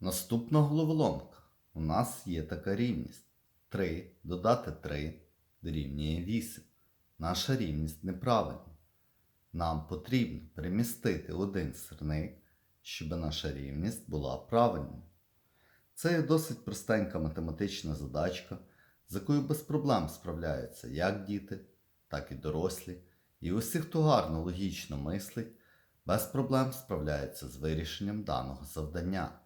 Наступна головоломка. У нас є така рівність. 3 додати 3 дорівнює 8. Наша рівність неправильна. Нам потрібно перемістити один сирник, щоб наша рівність була правильною. Це є досить простенька математична задачка, з якою без проблем справляються як діти, так і дорослі. І усі, хто гарно логічно мислить, без проблем справляються з вирішенням даного завдання.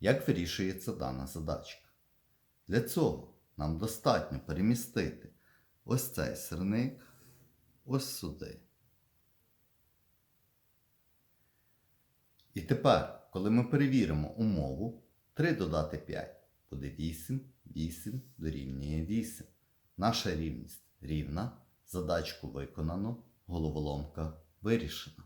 Як вирішується дана задачка? Для цього нам достатньо перемістити ось цей сирник ось сюди. І тепер, коли ми перевіримо умову, 3 додати 5 буде 8, 8 дорівнює 8. Наша рівність рівна, задачку виконано, головоломка вирішена.